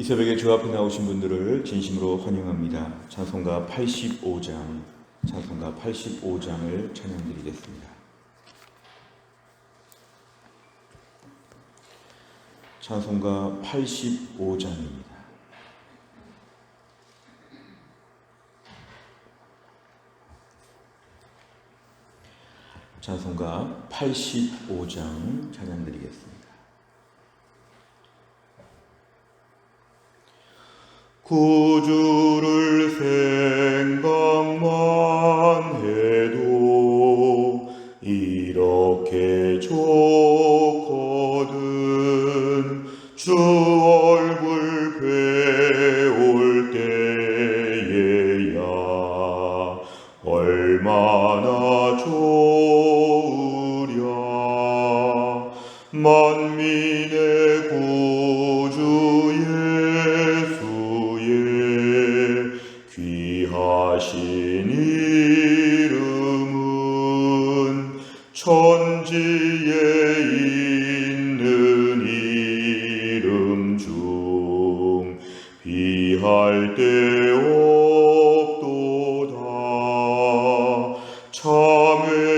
이 새벽에 주 앞에 나오신 분들을 진심으로 환영합니다. 찬송가 85장, 찬송가 85장을 찬양드리겠습니다. 찬송가 85장입니다. 찬송가 85장 찬양드리겠습니다. 구주를 생각만 해도 이렇게 좋 참에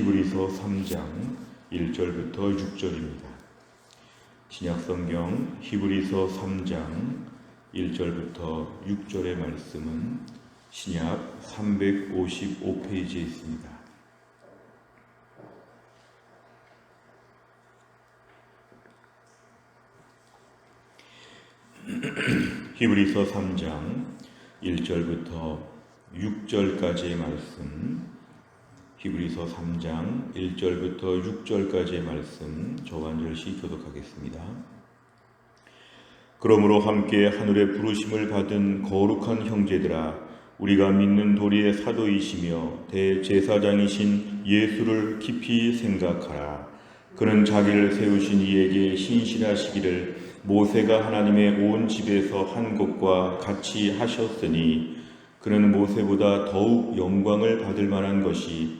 히브리서 3장 1절부터 6절입니다. 신약 성경 히브리서 3장 1절부터 6절의 말씀은 신약 355페이지에 있습니다. 히브리서 3장 1절부터 6절까지의 말씀 히브리서 3장 1절부터 6절까지의 말씀 한절씩 교독하겠습니다. 그러므로 함께 하늘의 부르심을 받은 거룩한 형제들아 우리가 믿는 도리의 사도이시며 대제사장이신 예수를 깊이 생각하라. 그는 자기를 세우신 이에게 신실하시기를 모세가 하나님의 온 집에서 한 것과 같이 하셨으니 그는 모세보다 더욱 영광을 받을 만한 것이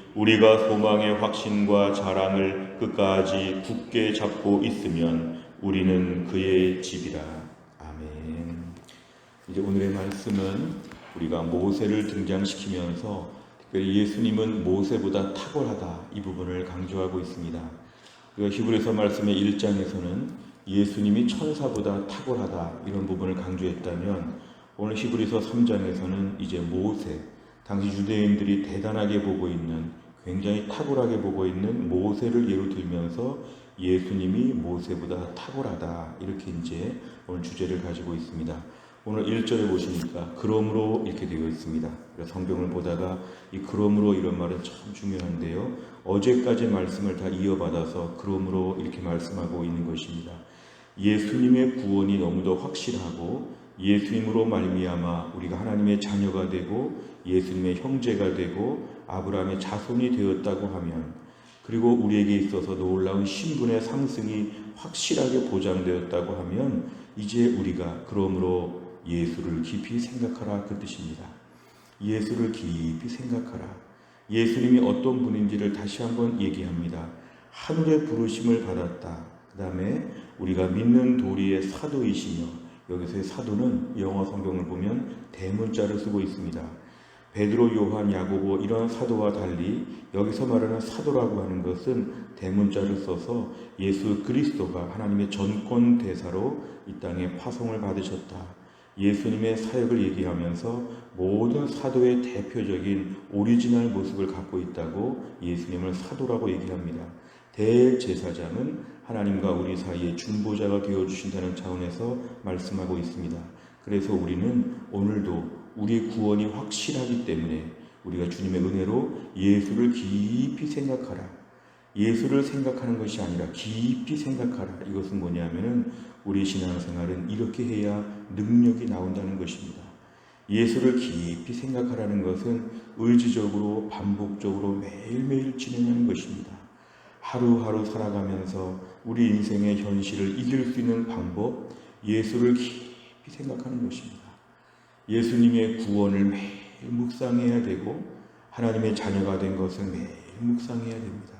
우리가 소망의 확신과 자랑을 끝까지 굳게 잡고 있으면 우리는 그의 집이라. 아멘. 이제 오늘의 말씀은 우리가 모세를 등장시키면서 특별히 예수님은 모세보다 탁월하다 이 부분을 강조하고 있습니다. 히브리서 말씀의 1장에서는 예수님이 천사보다 탁월하다 이런 부분을 강조했다면 오늘 히브리서 3장에서는 이제 모세 당시 유대인들이 대단하게 보고 있는 굉장히 탁월하게 보고 있는 모세를 예로 들면서 예수님이 모세보다 탁월하다 이렇게 이제 오늘 주제를 가지고 있습니다. 오늘 1절에 보시니까 그러므로 이렇게 되어 있습니다. 성경을 보다가 이 그러므로 이런 말은 참 중요한데요. 어제까지 말씀을 다 이어받아서 그러므로 이렇게 말씀하고 있는 것입니다. 예수님의 구원이 너무도 확실하고 예수님으로 말미암아 우리가 하나님의 자녀가 되고 예수님의 형제가 되고 아브라함의 자손이 되었다고 하면 그리고 우리에게 있어서 놀라운 신분의 상승이 확실하게 보장되었다고 하면 이제 우리가 그러므로 예수를 깊이 생각하라 그 뜻입니다. 예수를 깊이 생각하라. 예수님이 어떤 분인지를 다시 한번 얘기합니다. 하늘의 부르심을 받았다. 그 다음에 우리가 믿는 도리의 사도이시며 여기서의 사도는 영어 성경을 보면 대문자를 쓰고 있습니다. 베드로, 요한, 야고보 이런 사도와 달리 여기서 말하는 사도라고 하는 것은 대문자를 써서 예수 그리스도가 하나님의 전권 대사로 이 땅에 파송을 받으셨다. 예수님의 사역을 얘기하면서 모든 사도의 대표적인 오리지널 모습을 갖고 있다고 예수님을 사도라고 얘기합니다. 대제사장은 하나님과 우리 사이의 중보자가 되어 주신다는 차원에서 말씀하고 있습니다. 그래서 우리는 오늘도 우리의 구원이 확실하기 때문에 우리가 주님의 은혜로 예수를 깊이 생각하라. 예수를 생각하는 것이 아니라 깊이 생각하라. 이것은 뭐냐면은 우리 신앙생활은 이렇게 해야 능력이 나온다는 것입니다. 예수를 깊이 생각하라는 것은 의지적으로 반복적으로 매일매일 진행하는 것입니다. 하루하루 살아가면서 우리 인생의 현실을 이길 수 있는 방법, 예수를 깊이 생각하는 것입니다. 예수님의 구원을 매일 묵상해야 되고 하나님의 자녀가 된 것을 매일 묵상해야 됩니다.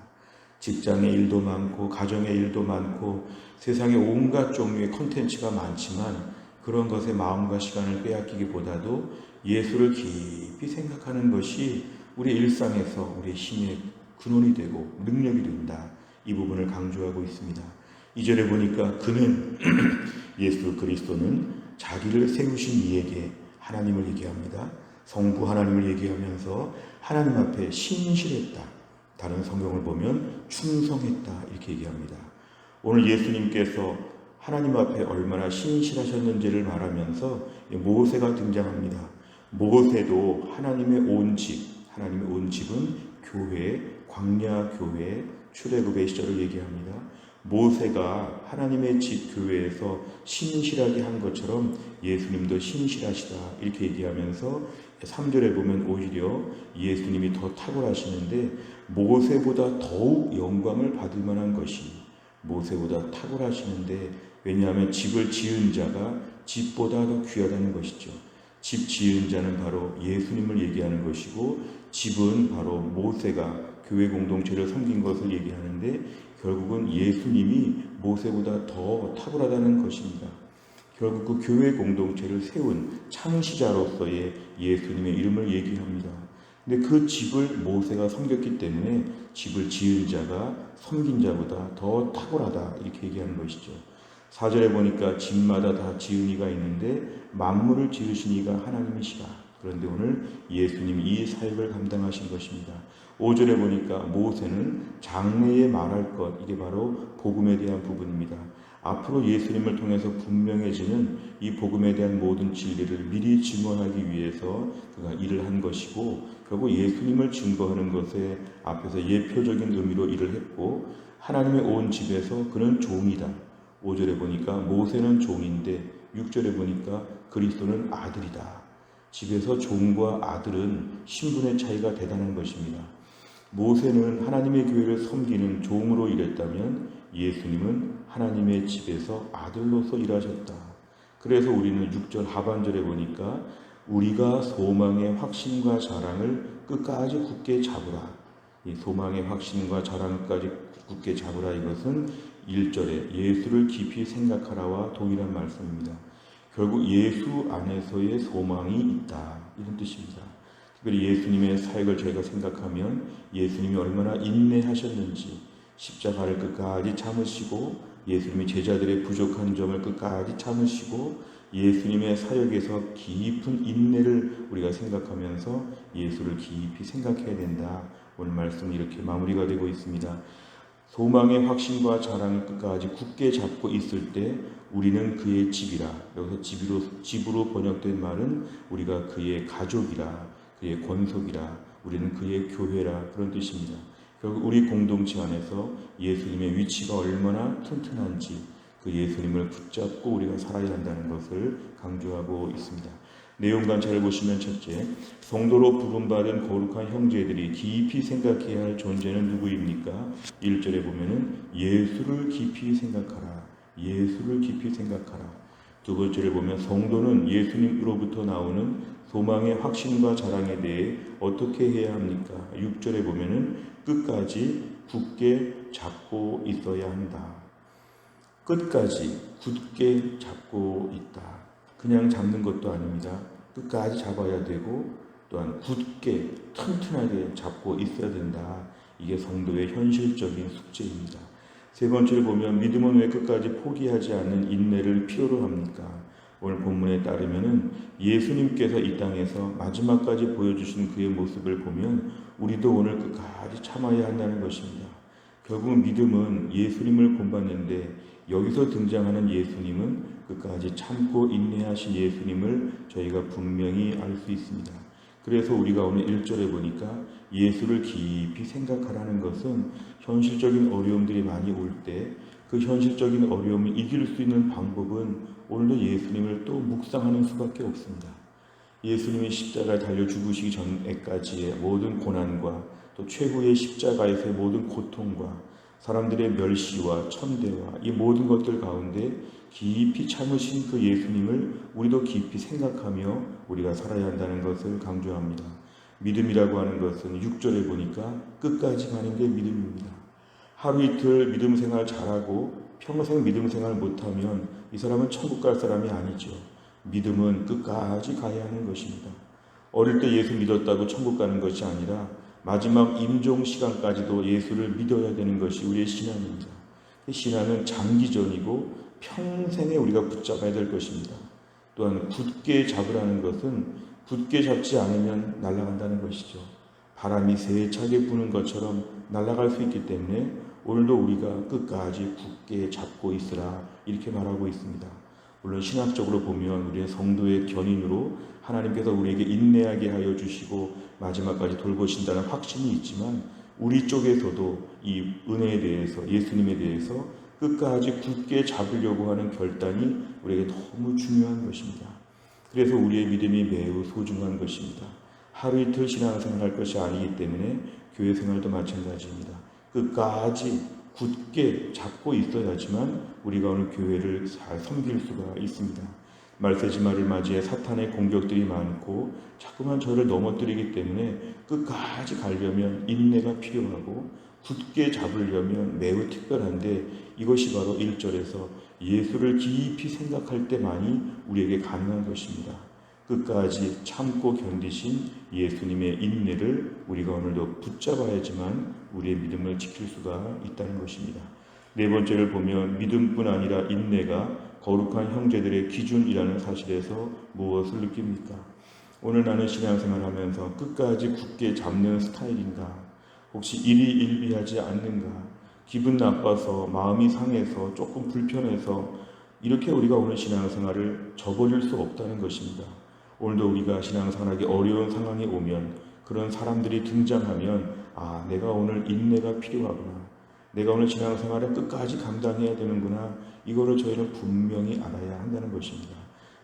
직장의 일도 많고 가정의 일도 많고 세상에 온갖 종류의 컨텐츠가 많지만 그런 것에 마음과 시간을 빼앗기기보다도 예수를 깊이 생각하는 것이 우리 일상에서 우리의 힘의 근원이 되고 능력이 된다. 이 부분을 강조하고 있습니다. 이절에 보니까 그는 예수 그리스도는 자기를 세우신 이에게 하나님을 얘기합니다. 성부 하나님을 얘기하면서 하나님 앞에 신실했다. 다른 성경을 보면 충성했다. 이렇게 얘기합니다. 오늘 예수님께서 하나님 앞에 얼마나 신실하셨는지를 말하면서 모세가 등장합니다. 모세도 하나님의 온 집, 하나님의 온 집은 교회, 광야 교회, 출애굽의 시절을 얘기합니다. 모세가 하나님의 집 교회에서 신실하게 한 것처럼 예수님도 신실하시다 이렇게 얘기하면서 3절에 보면 오히려 예수님이 더 탁월하시는데 모세보다 더욱 영광을 받을 만한 것이 모세보다 탁월하시는데 왜냐하면 집을 지은 자가 집보다 더 귀하다는 것이죠. 집 지은 자는 바로 예수님을 얘기하는 것이고 집은 바로 모세가 교회 공동체를 섬긴 것을 얘기하는데 결국은 예수님이 모세보다 더 탁월하다는 것입니다. 결국 그 교회 공동체를 세운 창시자로서의 예수님의 이름을 얘기합니다. 근데 그 집을 모세가 섬겼기 때문에 집을 지은 자가 섬긴 자보다 더 탁월하다 이렇게 얘기하는 것이죠. 4절에 보니까 집마다 다 지은 이가 있는데 만물을 지으신 이가 하나님이시다. 그런데 오늘 예수님이 이 사역을 감당하신 것입니다. 5절에 보니까 모세는 장래에 말할 것, 이게 바로 복음에 대한 부분입니다. 앞으로 예수님을 통해서 분명해지는 이 복음에 대한 모든 진리를 미리 증언하기 위해서 그가 일을 한 것이고 결국 예수님을 증거하는 것에 앞에서 예표적인 의미로 일을 했고 하나님의 온 집에서 그는 종이다. 5절에 보니까 모세는 종인데 6절에 보니까 그리스도는 아들이다. 집에서 종과 아들은 신분의 차이가 대단한 것입니다. 모세는 하나님의 교회를 섬기는 종으로 일했다면 예수님은 하나님의 집에서 아들로서 일하셨다. 그래서 우리는 6절 하반절에 보니까 우리가 소망의 확신과 자랑을 끝까지 굳게 잡으라. 이 소망의 확신과 자랑까지 굳게 잡으라 이것은 1절에 예수를 깊이 생각하라와 동일한 말씀입니다. 결국 예수 안에서의 소망이 있다. 이런 뜻입니다. 특별히 예수님의 사역을 저희가 생각하면 예수님이 얼마나 인내하셨는지 십자가를 끝까지 참으시고 예수님이 제자들의 부족한 점을 끝까지 참으시고 예수님의 사역에서 깊은 인내를 우리가 생각하면서 예수를 깊이 생각해야 된다. 오늘 말씀 이렇게 마무리가 되고 있습니다. 소망의 확신과 자랑을 끝까지 굳게 잡고 있을 때 우리는 그의 집이라. 여기서 집으로, 집으로 번역된 말은 우리가 그의 가족이라, 그의 권속이라, 우리는 그의 교회라 그런 뜻입니다. 결국 우리 공동체 안에서 예수님의 위치가 얼마나 튼튼한지 그 예수님을 붙잡고 우리가 살아야 한다는 것을 강조하고 있습니다. 내용 관찰을 보시면 첫째, 성도로 부름받은 거룩한 형제들이 깊이 생각해야 할 존재는 누구입니까? 1절에 보면은 예수를 깊이 생각하라. 예수를 깊이 생각하라. 두 번째를 보면 성도는 예수님으로부터 나오는 소망의 확신과 자랑에 대해 어떻게 해야 합니까? 6절에 보면은 끝까지 굳게 잡고 있어야 한다. 끝까지 굳게 잡고 있다. 그냥 잡는 것도 아닙니다. 끝까지 잡아야 되고 또한 굳게 튼튼하게 잡고 있어야 된다. 이게 성도의 현실적인 숙제입니다. 세 번째를 보면 믿음은 왜 끝까지 포기하지 않는 인내를 필요로 합니까? 오늘 본문에 따르면은 예수님께서 이 땅에서 마지막까지 보여주신 그의 모습을 보면 우리도 오늘 끝까지 참아야 한다는 것입니다. 결국 믿음은 예수님을 본받는데 여기서 등장하는 예수님은 끝까지 참고 인내하신 예수님을 저희가 분명히 알 수 있습니다. 그래서 우리가 오늘 1절에 보니까 예수를 깊이 생각하라는 것은 현실적인 어려움들이 많이 올 때 그 현실적인 어려움을 이길 수 있는 방법은 오늘도 예수님을 또 묵상하는 수밖에 없습니다. 예수님이 십자가에 달려 죽으시기 전에까지의 모든 고난과 또 최후의 십자가에서의 모든 고통과 사람들의 멸시와 천대와 이 모든 것들 가운데 깊이 참으신 그 예수님을 우리도 깊이 생각하며 우리가 살아야 한다는 것을 강조합니다. 믿음이라고 하는 것은 6절에 보니까 끝까지 가는 게 믿음입니다. 하루 이틀 믿음 생활 잘하고 평생 믿음 생활 못하면 이 사람은 천국 갈 사람이 아니죠. 믿음은 끝까지 가야 하는 것입니다. 어릴 때 예수 믿었다고 천국 가는 것이 아니라 마지막 임종 시간까지도 예수를 믿어야 되는 것이 우리의 신앙입니다. 신앙은 장기전이고 평생에 우리가 붙잡아야 될 것입니다. 또한 굳게 잡으라는 것은 굳게 잡지 않으면 날아간다는 것이죠. 바람이 세차게 부는 것처럼 날아갈 수 있기 때문에 오늘도 우리가 끝까지 굳게 잡고 있으라 이렇게 말하고 있습니다. 물론 신학적으로 보면 우리의 성도의 견인으로 하나님께서 우리에게 인내하게 하여 주시고 마지막까지 돌보신다는 확신이 있지만 우리 쪽에서도 이 은혜에 대해서 예수님에 대해서 끝까지 굳게 잡으려고 하는 결단이 우리에게 너무 중요한 것입니다. 그래서 우리의 믿음이 매우 소중한 것입니다. 하루 이틀 신앙생활 할 것이 아니기 때문에 교회 생활도 마찬가지입니다. 끝까지 굳게 잡고 있어야지만 우리가 오늘 교회를 잘 섬길 수가 있습니다. 말세지마를 맞이해 사탄의 공격들이 많고 자꾸만 저를 넘어뜨리기 때문에 끝까지 가려면 인내가 필요하고 굳게 잡으려면 매우 특별한데 이것이 바로 1절에서 예수를 깊이 생각할 때만이 우리에게 가능한 것입니다. 끝까지 참고 견디신 예수님의 인내를 우리가 오늘도 붙잡아야지만 우리의 믿음을 지킬 수가 있다는 것입니다. 네 번째를 보면 믿음뿐 아니라 인내가 거룩한 형제들의 기준이라는 사실에서 무엇을 느낍니까? 오늘 나는 신앙생활 하면서 끝까지 굳게 잡는 스타일인가? 혹시 일이 일비하지 않는가? 기분 나빠서 마음이 상해서 조금 불편해서 이렇게 우리가 오늘 신앙생활을 저버릴 수 없다는 것입니다. 오늘도 우리가 신앙생활하기 어려운 상황이 오면 그런 사람들이 등장하면 아 내가 오늘 인내가 필요하구나. 내가 오늘 신앙생활에 끝까지 감당해야 되는구나. 이거를 저희는 분명히 알아야 한다는 것입니다.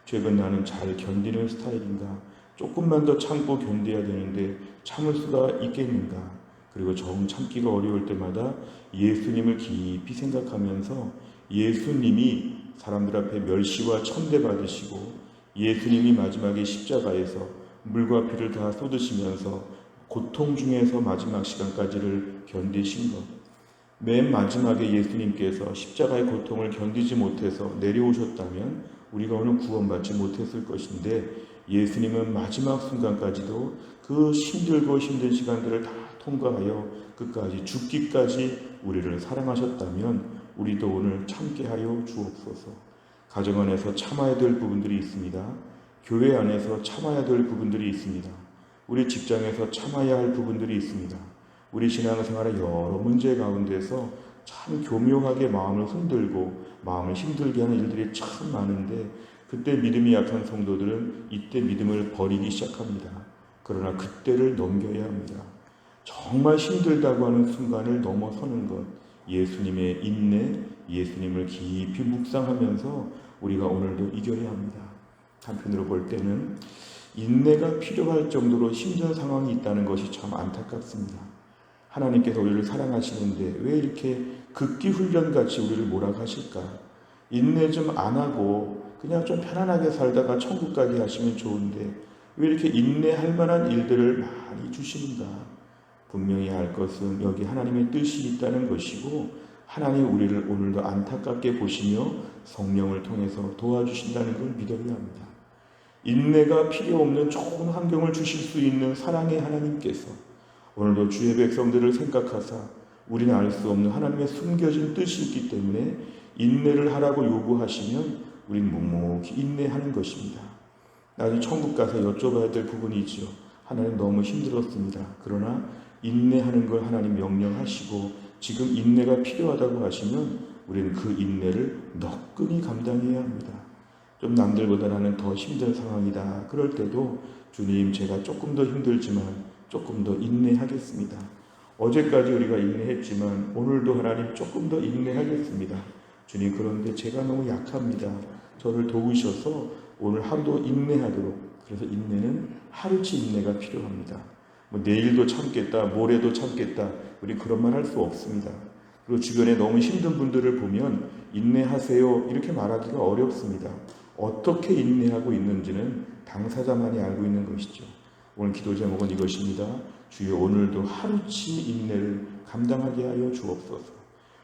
최근 나는 잘 견디는 스타일인가? 조금만 더 참고 견뎌야 되는데 참을 수가 있겠는가? 그리고 정 참기가 어려울 때마다 예수님을 깊이 생각하면서 예수님이 사람들 앞에 멸시와 천대받으시고 예수님이 마지막에 십자가에서 물과 피를 다 쏟으시면서 고통 중에서 마지막 시간까지를 견디신 것. 맨 마지막에 예수님께서 십자가의 고통을 견디지 못해서 내려오셨다면 우리가 오늘 구원받지 못했을 것인데 예수님은 마지막 순간까지도 그 힘들고 힘든 시간들을 다 통과하여 끝까지 죽기까지 우리를 사랑하셨다면 우리도 오늘 참게 하여 주옵소서. 가정 안에서 참아야 될 부분들이 있습니다. 교회 안에서 참아야 될 부분들이 있습니다. 우리 직장에서 참아야 할 부분들이 있습니다. 우리 신앙생활의 여러 문제 가운데서 참 교묘하게 마음을 흔들고 마음을 힘들게 하는 일들이 참 많은데 그때 믿음이 약한 성도들은 이때 믿음을 버리기 시작합니다. 그러나 그때를 넘겨야 합니다. 정말 힘들다고 하는 순간을 넘어서는 것, 예수님의 인내, 예수님을 깊이 묵상하면서 우리가 오늘도 이겨야 합니다. 한편으로 볼 때는 인내가 필요할 정도로 힘든 상황이 있다는 것이 참 안타깝습니다. 하나님께서 우리를 사랑하시는데 왜 이렇게 극기 훈련같이 우리를 몰아가실까? 인내 좀 안 하고 그냥 좀 편안하게 살다가 천국 가게 하시면 좋은데 왜 이렇게 인내할 만한 일들을 많이 주시는가? 분명히 알 것은 여기 하나님의 뜻이 있다는 것이고 하나님 우리를 오늘도 안타깝게 보시며 성령을 통해서 도와주신다는 걸 믿어야 합니다. 인내가 필요 없는 좋은 환경을 주실 수 있는 사랑의 하나님께서 오늘도 주의 백성들을 생각하사 우리는 알 수 없는 하나님의 숨겨진 뜻이 있기 때문에 인내를 하라고 요구하시면 우리는 묵묵히 인내하는 것입니다. 나중에 천국 가서 여쭤봐야 될 부분이지요. 하나님 너무 힘들었습니다. 그러나 인내하는 걸 하나님 명령하시고 지금 인내가 필요하다고 하시면 우리는 그 인내를 너끈히 감당해야 합니다. 좀 남들보다 나는 더 힘든 상황이다. 그럴 때도 주님 제가 조금 더 힘들지만 조금 더 인내하겠습니다. 어제까지 우리가 인내했지만 오늘도 하나님 조금 더 인내하겠습니다. 주님 그런데 제가 너무 약합니다. 저를 도우셔서 오늘 하루도 인내하도록 그래서 인내는 하루치 인내가 필요합니다. 뭐 내일도 참겠다, 모레도 참겠다. 우리 그런 말 할 수 없습니다. 그리고 주변에 너무 힘든 분들을 보면 인내하세요 이렇게 말하기가 어렵습니다. 어떻게 인내하고 있는지는 당사자만이 알고 있는 것이죠. 오늘 기도 제목은 이것입니다. 주여 오늘도 하루치 인내를 감당하게 하여 주옵소서.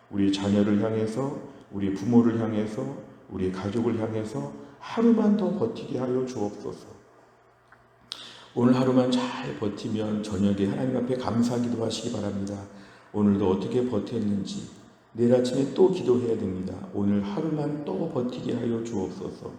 우리 자녀를 향해서, 우리 부모를 향해서, 우리 가족을 향해서 하루만 더 버티게 하여 주옵소서. 오늘 하루만 잘 버티면 저녁에 하나님 앞에 감사 기도 하시기 바랍니다. 오늘도 어떻게 버텼는지 내일 아침에 또 기도해야 됩니다. 오늘 하루만 또 버티게 하여 주옵소서.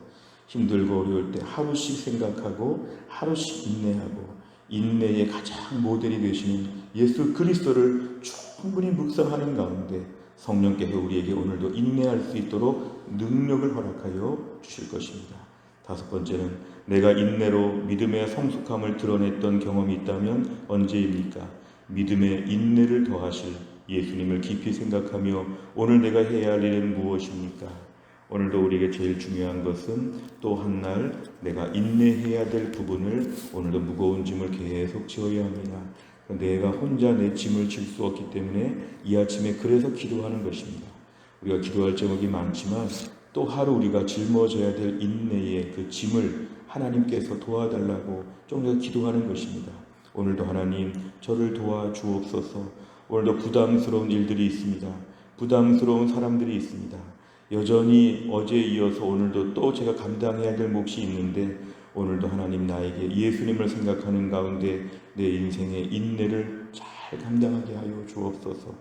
힘들고 어려울 때 하루씩 생각하고 하루씩 인내하고 인내의 가장 모델이 되시는 예수 그리스도를 충분히 묵상하는 가운데 성령께서 우리에게 오늘도 인내할 수 있도록 능력을 허락하여 주실 것입니다. 다섯 번째는 내가 인내로 믿음의 성숙함을 드러냈던 경험이 있다면 언제입니까? 믿음의 인내를 더하실 예수님을 깊이 생각하며 오늘 내가 해야 할 일은 무엇입니까? 오늘도 우리에게 제일 중요한 것은 또 한 날 내가 인내해야 될 부분을 오늘도 무거운 짐을 계속 지어야 합니다. 내가 혼자 내 짐을 질 수 없기 때문에 이 아침에 그래서 기도하는 것입니다. 우리가 기도할 제목이 많지만 또 하루 우리가 짊어져야 될 인내의 그 짐을 하나님께서 도와달라고 좀 더 기도하는 것입니다. 오늘도 하나님 저를 도와 주옵소서. 오늘도 부담스러운 일들이 있습니다. 부담스러운 사람들이 있습니다. 여전히 어제 이어서 오늘도 또 제가 감당해야 될 몫이 있는데 오늘도 하나님 나에게 예수님을 생각하는 가운데 내 인생의 인내를 잘 감당하게 하여 주옵소서.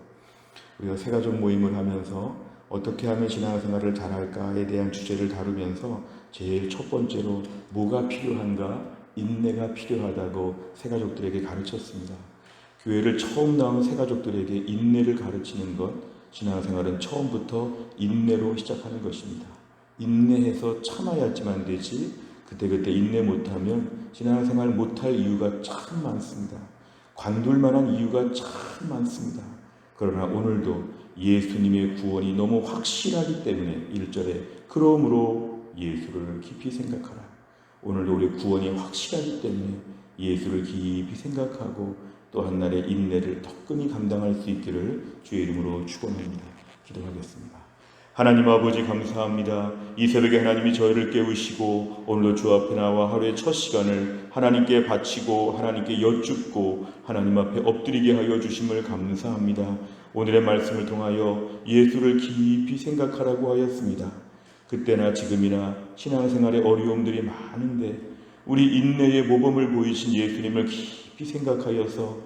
우리가 새가족 모임을 하면서 어떻게 하면 신앙생활을 잘할까에 대한 주제를 다루면서 제일 첫 번째로 뭐가 필요한가 인내가 필요하다고 새가족들에게 가르쳤습니다. 교회를 처음 나온 새가족들에게 인내를 가르치는 것 신앙생활은 처음부터 인내로 시작하는 것입니다. 인내해서 참아야지만 되지 그때그때 인내 못하면 신앙생활 못할 이유가 참 많습니다. 관둘 만한 이유가 참 많습니다. 그러나 오늘도 예수님의 구원이 너무 확실하기 때문에 1절에 그러므로 예수를 깊이 생각하라. 오늘도 우리 구원이 확실하기 때문에 예수를 깊이 생각하고 또 한날의 인내를 덕끈히 감당할 수 있기를 주의 이름으로 축원합니다. 기도하겠습니다. 하나님 아버지 감사합니다. 이 새벽에 하나님이 저희를 깨우시고 오늘도 주 앞에 나와 하루의 첫 시간을 하나님께 바치고 하나님께 여쭙고 하나님 앞에 엎드리게 하여 주심을 감사합니다. 오늘의 말씀을 통하여 예수를 깊이 생각하라고 하였습니다. 그때나 지금이나 신앙생활의 어려움들이 많은데 우리 인내의 모범을 보이신 예수님을 깊이 생각하여서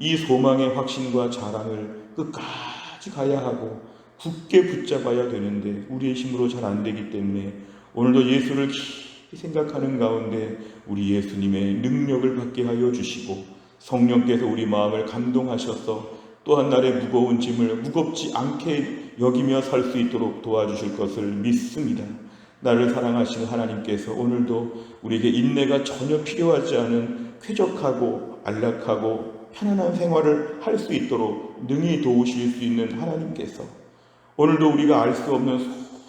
이 소망의 확신과 자랑을 끝까지 가야 하고 굳게 붙잡아야 되는데 우리의 힘으로 잘 안 되기 때문에 오늘도 예수를 깊이 생각하는 가운데 우리 예수님의 능력을 받게 하여 주시고 성령께서 우리 마음을 감동하셔서 또한 날의 무거운 짐을 무겁지 않게 여기며 살 수 있도록 도와주실 것을 믿습니다. 나를 사랑하시는 하나님께서 오늘도 우리에게 인내가 전혀 필요하지 않은 쾌적하고 안락하고 편안한 생활을 할 수 있도록 능히 도우실 수 있는 하나님께서 오늘도 우리가 알 수 없는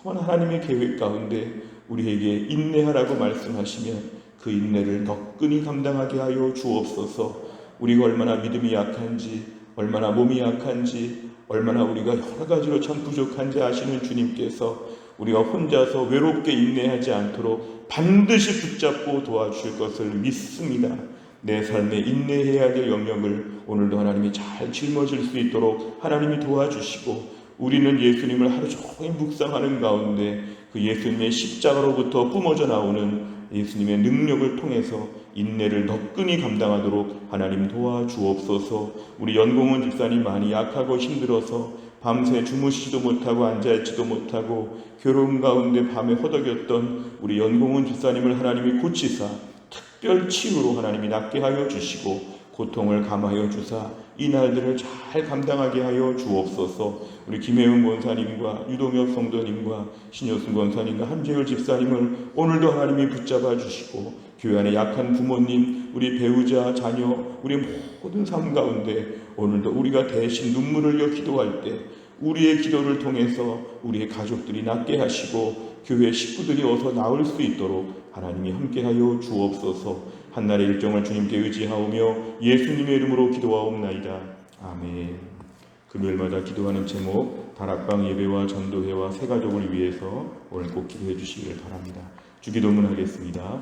소원 하나님의 계획 가운데 우리에게 인내하라고 말씀하시면 그 인내를 너끈히 감당하게 하여 주옵소서. 우리가 얼마나 믿음이 약한지, 얼마나 몸이 약한지, 얼마나 우리가 여러 가지로 참 부족한지 아시는 주님께서 우리가 혼자서 외롭게 인내하지 않도록 반드시 붙잡고 도와주실 것을 믿습니다. 내 삶에 인내해야 될 영역을 오늘도 하나님이 잘 짊어질 수 있도록 하나님이 도와주시고 우리는 예수님을 하루 종일 묵상하는 가운데 그 예수님의 십자가로부터 뿜어져 나오는 예수님의 능력을 통해서 인내를 너끈히 감당하도록 하나님 도와주옵소서. 우리 연공은 집사님 많이 약하고 힘들어서 밤새 주무시지도 못하고 앉아있지도 못하고 괴로움 가운데 밤에 허덕였던 우리 연공은 집사님을 하나님이 고치사 특별 치유로 하나님이 낫게 하여 주시고 고통을 감하여 주사 이 날들을 잘 감당하게 하여 주옵소서. 우리 김혜은 권사님과 유동혁 성도님과 신효순 권사님과 한재열 집사님을 오늘도 하나님이 붙잡아 주시고 교회 안에 약한 부모님, 우리 배우자, 자녀, 우리 모든 삶 가운데 오늘도 우리가 대신 눈물을 흘려 기도할 때 우리의 기도를 통해서 우리의 가족들이 낫게 하시고 교회 식구들이 어서 나올 수 있도록 하나님이 함께하여 주옵소서. 한날의 일정을 주님께 의지하오며 예수님의 이름으로 기도하옵나이다. 아멘. 금요일마다 기도하는 제목 다락방 예배와 전도회와 새 가족을 위해서 오늘 꼭 기도해 주시길 바랍니다. 주기도문 하겠습니다.